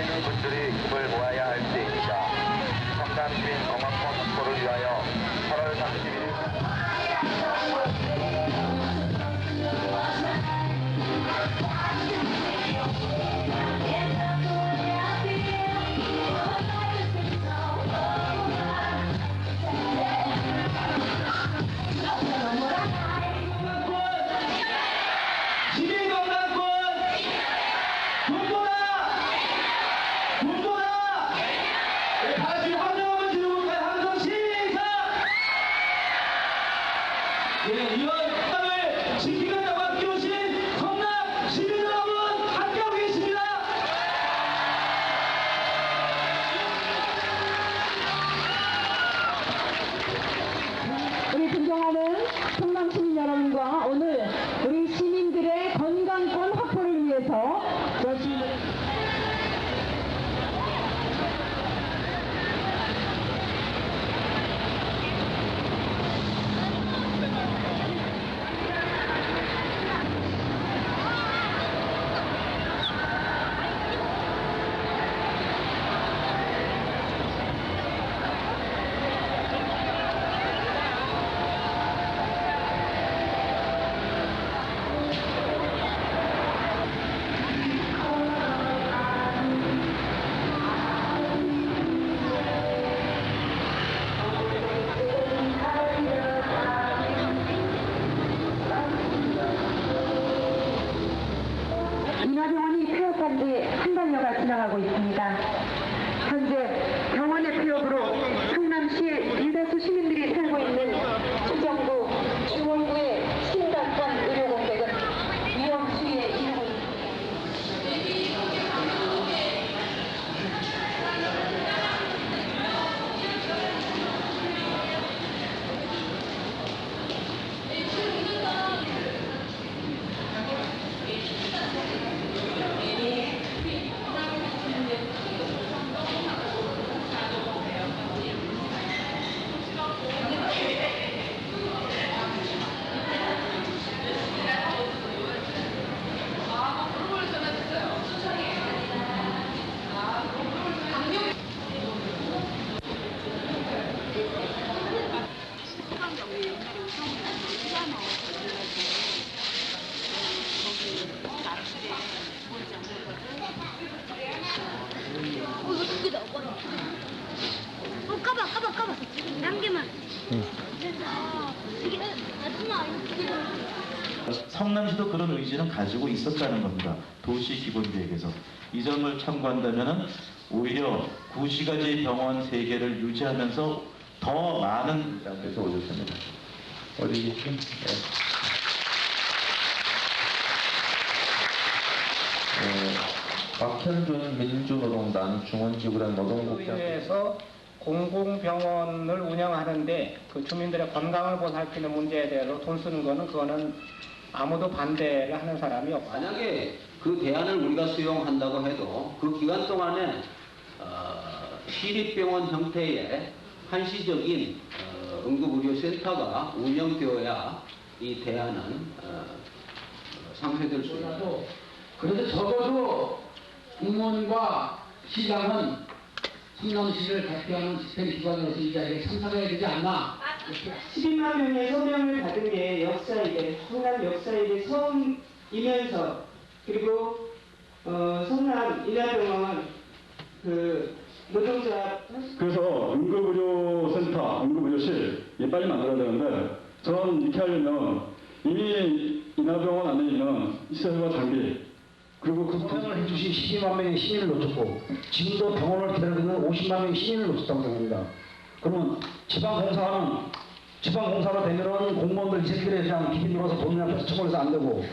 시민분들이 힘을 모아야 할 때입니다. 성남 시민 건강권 확보를 위하여 성남시도 그런 의지는 가지고 있었다는 겁니다. 도시 기본계획에서. 이 점을 참고한다면 오히려 구시가지 병원 세 개를 유지하면서 더 많은 장에서 오셨습니다. 어디 계시죠? 네. 어, 박현준 민주노동당 중원지구단 노동국장 위해서 공공병원을 운영하는데 그 주민들의 건강을 보살피는 문제에 대해서 돈 쓰는 거는 그거는 아무도 반대를 하는 사람이 없고 만약에 그 대안을 우리가 수용한다고 해도 그 기간 동안에 어, 시립병원 형태의 한시적인 어, 응급의료센터가 운영되어야 이 대안은 어, 상쇄될 수 있다. 그래서 적어도 공무원과 시장은 성남시를 대표하는 집행기관으로서 이 자리에 참석해야 되지 않나 12만 명의 서명을 받은 게 역사이래. 성남 역사일의 처음이면서. 그리고 어, 성남 인하병원 그 노동자 그래서 응급의료센터, 응급의료실 이 빨리 만들어야 되는데 저는 이렇게 하려면 이미 인하병원 안에 있는 시설과 장비 그리고 그 서명을 해주신 12만 명의 시민을 놓쳤고 지금도 병원을 있는 50만 명의 시민을 놓쳤다고 생각합니다. 그러면 지방공사는 지방공사로 되면은 공무원들 이 새끼들에 그냥 비비 눌러서 돈을 앞에서 처벌해서 안 되고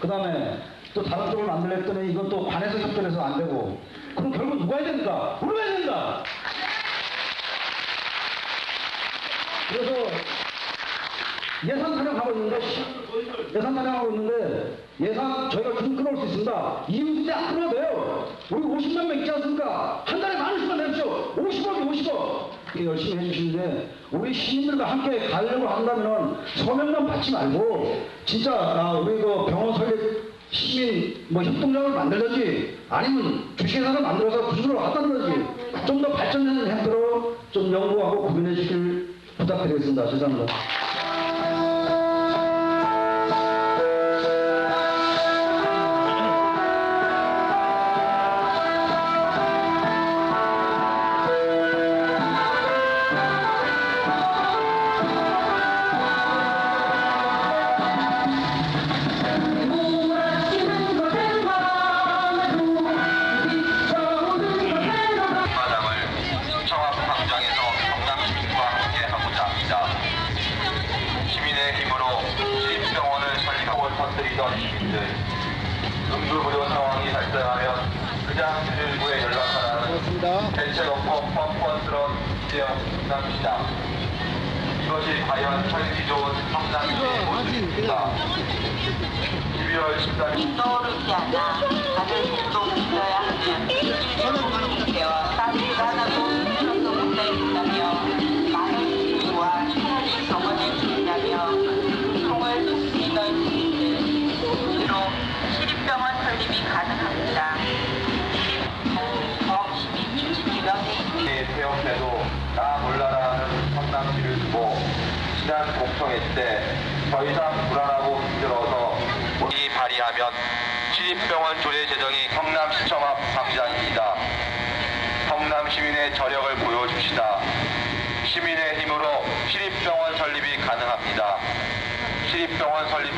그 다음에 또 다른 쪽을 만들려 했더니 이건 또 관에서 협조해서 안 되고 그럼 결국 누가 해야 됩니까? 우리가 해야 된다. 그래서 예산 타령하고 있는데 예산 타령하고 있는데 예산 저희가 좀 끊어올 수 있습니다. 이웃인데 안 끊어도 돼요. 우리 50만 명 있지 않습니까? 한 달에 만 원씩만 내십시오. 50억이 50억. 이렇게 열심히 해주시는데 우리 시민들과 함께 가려고 한다면 서명만 받지 말고 진짜 아, 우리 그 병원 설립 시민 뭐 협동조합을 만들든지 아니면 주식회사를 만들어서 구조를 하든지 좀 더 발전되는 형태로 좀 연구하고 구현해 주길 부탁드리겠습니다. 죄송합니다. 그냥 119에 연락하라는 대체롭고 뻔뻔스러운 대형 경남시다. 이것이 과연 살기 좋은 성남시의 모습입니까? 12월 13일 떠오르지 않아 다들 행동시켜야 하는 시립병원 설립이 가능합니다. 시립병원 설립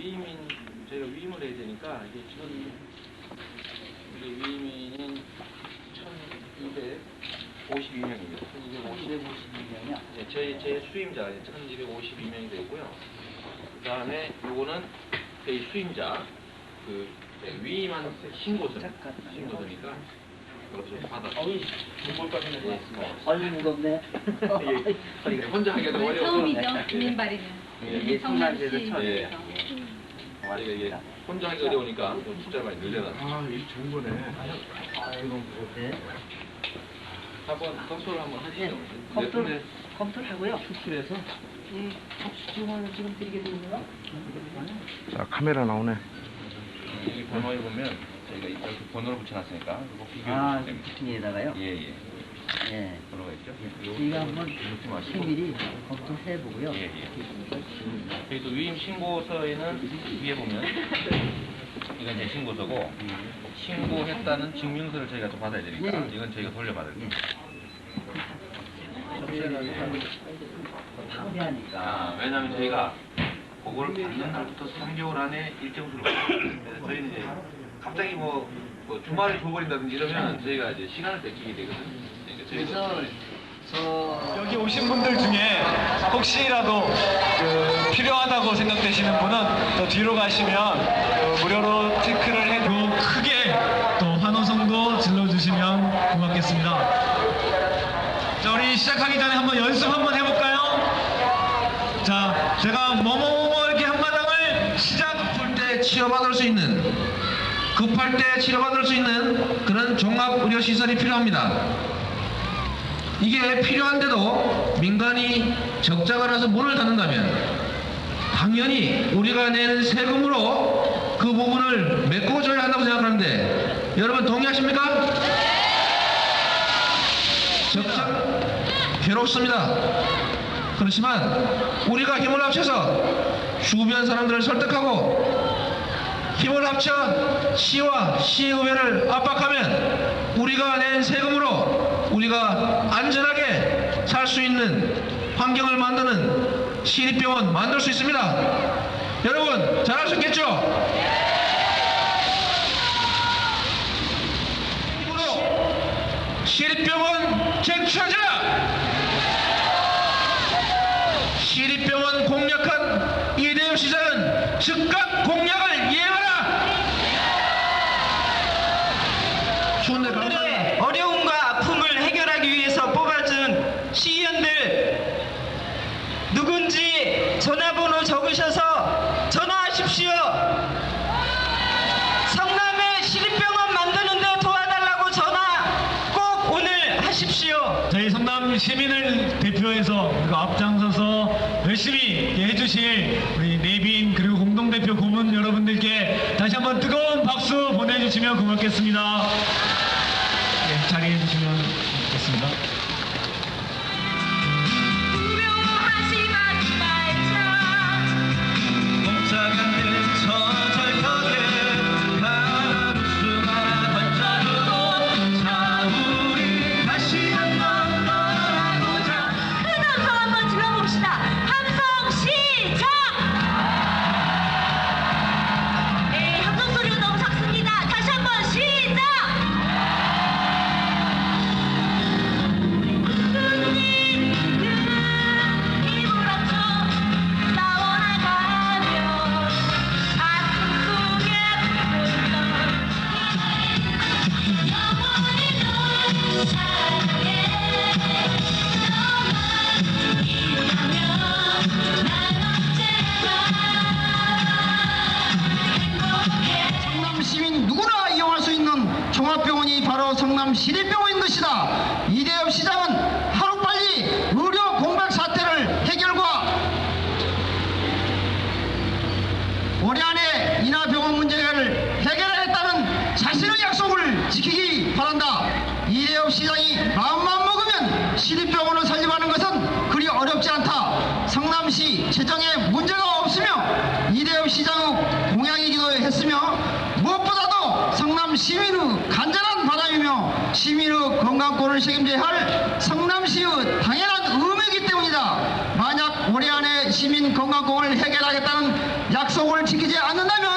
위임인 저희가 위임을 해야 되니까 이게 지금 이게 위임인은 1,252명입니다. 1,252명이요? 네, 저희 제 수임자가 1,252명이 되고요. 그 다음에 요거는 저희 수임자 그 위임한 신고서 신고서니까 그것을 받아. 어이 중골까지는 얼른 무겁네. 예. 혼자 너무 어려워서. 처음이죠. 민발이는. 예. 성남시 예. 아, 이 게 이게 혼자 하기 어려우니까 좀 숫자를 많이 늘려놨어. 아, 이거 좋은 거네. 네. 한번 검토를 한번 하시죠. 네. 검토, 네. 검토하고요. 수출해서 이 접수증을 지금 드리게 되는데요. 자, 카메라 나오네. 여기 번호에 보면 저희가 이렇게 번호를 붙여놨으니까 비교해 아, 주시면 됩니다. 부팅에다가요? 예, 예. 예. 번호가 있죠? 저희가 한번. 세밀히 검토해 보고요. 예, 예. 저희 또 위임 신고서에는 위에 보면 이건 제 신고서고 신고했다는 증명서를 저희가 또 받아야 되니까 예. 이건 저희가 돌려받을 거예요. 방대하니까. 아, 왜냐면 저희가 그거를 받는 날부터 3개월 안에 일정 수를 받아요. 그래서 저희는 이제 갑자기 뭐, 뭐 주말에 줘버린다든지 이러면 저희가 이제 시간을 뺏기게 되거든요. 여기 오신 분들 중에 혹시라도 그 필요하다고 생각되시는 분은 더 뒤로 가시면 그 무료로 체크를 해도 크게 또 환호성도 질러주시면 고맙겠습니다. 자, 우리 시작하기 전에 한번 연습 한번 해볼까요? 자, 제가 뭐뭐뭐 이렇게 한마당을 시작 아플 때 치료받을 수 있는 급할 때 치료받을 수 있는 그런 종합 의료 시설이 필요합니다. 이게 필요한데도 민간이 적자가 나서 문을 닫는다면 당연히 우리가 내는 세금으로 그 부분을 메꿔줘야 한다고 생각하는데 여러분 동의하십니까? 적자 괴롭습니다. 그렇지만 우리가 힘을 합쳐서 주변 사람들을 설득하고 힘을 합쳐 시와 시의회를 압박하면 우리가 낸 세금으로 우리가 안전하게 살 수 있는 환경을 만드는 시립병원 만들 수 있습니다. 여러분 잘할 수 있겠죠? 시립병원 쟁취하자! 시립병원 공략한 이대엽 시장은 즉각 공약을 이행하라! 추운데 감사합니다. 어려움과 아픔을 해결하기 위해서 뽑아준 시의원들 누군지 전화번호 적으셔서 전화하십시오. 성남에 시립병원 만드는데 도와달라고 전화 꼭 오늘 하십시오. 저희 성남 시민을 대표해서 앞장서서 열심히 해주실 우리 내빈 그리고 공동대표 고문 여러분들께 다시 한번 뜨거운 박수 보내주시면 고맙겠습니다. 건강권을 책임져야 할 성남시의 당연한 의무이기 때문이다. 만약 올해 안에 시민 건강권을 해결하겠다는 약속을 지키지 않는다면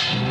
자,